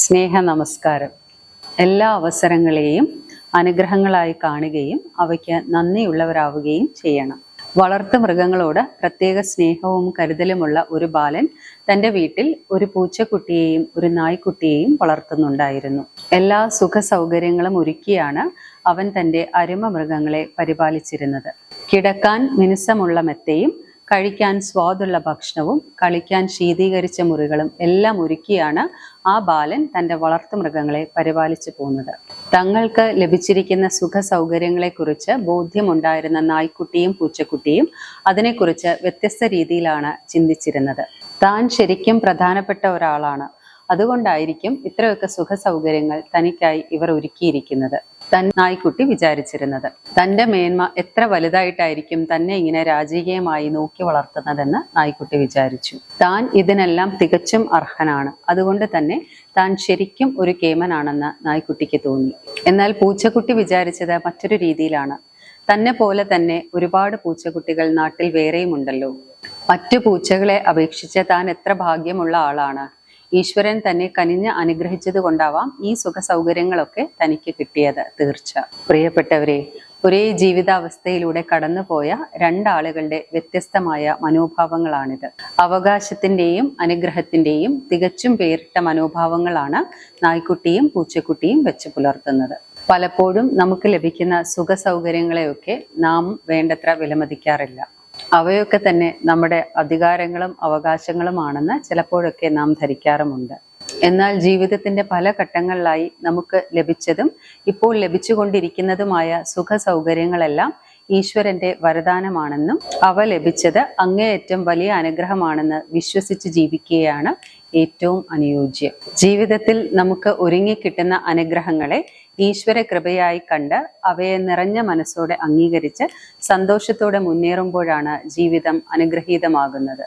സ്നേഹ നമസ്കാരം എല്ലാ അവസരങ്ങളെയും അനുഗ്രഹങ്ങളായി കാണുകയും അവയ്ക്ക് നന്ദിയുള്ളവരാവുകയും ചെയ്യണം. വളർത്തു മൃഗങ്ങളോട് പ്രത്യേക സ്നേഹവും കരുതലുമുള്ള ഒരു ബാലൻ തന്റെ വീട്ടിൽ ഒരു പൂച്ചക്കുട്ടിയെയും ഒരു നായ്ക്കുട്ടിയെയും വളർത്തുന്നുണ്ടായിരുന്നു. എല്ലാ സുഖ സൗകര്യങ്ങളും ഒരുക്കിയാണ് അവൻ തന്റെ അരുമ മൃഗങ്ങളെ പരിപാലിച്ചിരുന്നത്. കിടക്കാൻ മിനുസമുള്ള മെത്തയും കഴിക്കാൻ സ്വാദുള്ള ഭക്ഷണവും കളിക്കാൻ ശീതീകരിച്ച മുറികളും എല്ലാം ഒരുക്കിയാണ് ആ ബാലൻ തന്റെ വളർത്തുമൃഗങ്ങളെ പരിപാലിച്ചു പോകുന്നത്. തങ്ങൾക്ക് ലഭിച്ചിരിക്കുന്ന സുഖ സൗകര്യങ്ങളെക്കുറിച്ച് ബോധ്യമുണ്ടായിരുന്ന നായ്ക്കുട്ടിയും പൂച്ചക്കുട്ടിയും അതിനെക്കുറിച്ച് വ്യത്യസ്ത രീതിയിലാണ് ചിന്തിച്ചിരുന്നത്. താൻ ശരിക്കും പ്രധാനപ്പെട്ട ഒരാളാണ്. അതുകൊണ്ടായിരിക്കും ഇത്രയൊക്കെ സുഖ സൗകര്യങ്ങൾ തനിക്കായി ഇവർ ഒരുക്കിയിരിക്കുന്നത്. തൻ നായ്ക്കുട്ടി വിചാരിച്ചിരുന്നത്. തന്റെ മേന്മ എത്ര വലുതായിട്ടായിരിക്കും തന്നെ ഇങ്ങനെ രാജകീയമായി നോക്കി വളർത്തുന്നതെന്ന് നായ്ക്കുട്ടി വിചാരിച്ചു. താൻ ഇതിനെല്ലാം തികച്ചും അർഹനാണ്. അതുകൊണ്ട് തന്നെ താൻ ശരിക്കും ഒരു കേമനാണെന്ന് നായ്ക്കുട്ടിക്ക് തോന്നി. എന്നാൽ പൂച്ചക്കുട്ടി വിചാരിച്ചത് മറ്റൊരു രീതിയിലാണ്. തന്നെ പോലെ തന്നെ ഒരുപാട് പൂച്ചക്കുട്ടികൾ നാട്ടിൽ വേറെയുമുണ്ടല്ലോ. മറ്റു പൂച്ചകളെ അപേക്ഷിച്ച് താൻ എത്ര ഭാഗ്യമുള്ള ആളാണ്. ഈശ്വരൻ തന്നെ കനിഞ്ഞ് അനുഗ്രഹിച്ചത് കൊണ്ടാവാം ഈ സുഖ സൗകര്യങ്ങളൊക്കെ തനിക്ക് കിട്ടിയത് തീർച്ച. പ്രിയപ്പെട്ടവരെ ഒരേ ജീവിതാവസ്ഥയിലൂടെ കടന്നുപോയ രണ്ടാളുകളുടെ വ്യത്യസ്തമായ മനോഭാവങ്ങളാണിത്. അവകാശത്തിന്റെയും അനുഗ്രഹത്തിന്റെയും തികച്ചും പേരിട്ട മനോഭാവങ്ങളാണ് നായ്ക്കുട്ടിയും പൂച്ചക്കുട്ടിയും വെച്ച് പുലർത്തുന്നത്. പലപ്പോഴും നമുക്ക് ലഭിക്കുന്ന സുഖ സൗകര്യങ്ങളെയൊക്കെ നാം വേണ്ടത്ര വിലമതിക്കാറില്ല. അവയൊക്കെ തന്നെ നമ്മുടെ അധികാരങ്ങളും അവകാശങ്ങളുമാണെന്ന് ചിലപ്പോഴൊക്കെ നാം ധരിക്കാറുമുണ്ട്. എന്നാൽ ജീവിതത്തിന്റെ പല ഘട്ടങ്ങളിലായി നമുക്ക് ലഭിച്ചതും ഇപ്പോൾ ലഭിച്ചുകൊണ്ടിരിക്കുന്നതുമായ സുഖ സൗകര്യങ്ങളെല്ലാം ഈശ്വരന്റെ വരദാനമാണെന്നും അവ ലഭിച്ചത് അങ്ങേയറ്റം വലിയ അനുഗ്രഹമാണെന്ന് വിശ്വസിച്ച് ജീവിക്കുകയാണ് ഏറ്റവും അനുയോജ്യം. ജീവിതത്തിൽ നമുക്ക് ഒരുങ്ങിക്കിട്ടുന്ന അനുഗ്രഹങ്ങളെ ഈശ്വര കൃപയായി കണ്ട് അവയെ നിറഞ്ഞ മനസ്സോടെ അംഗീകരിച്ച് സന്തോഷത്തോടെ മുന്നേറുമ്പോഴാണ് ജീവിതം അനുഗ്രഹീതമാകുന്നത്.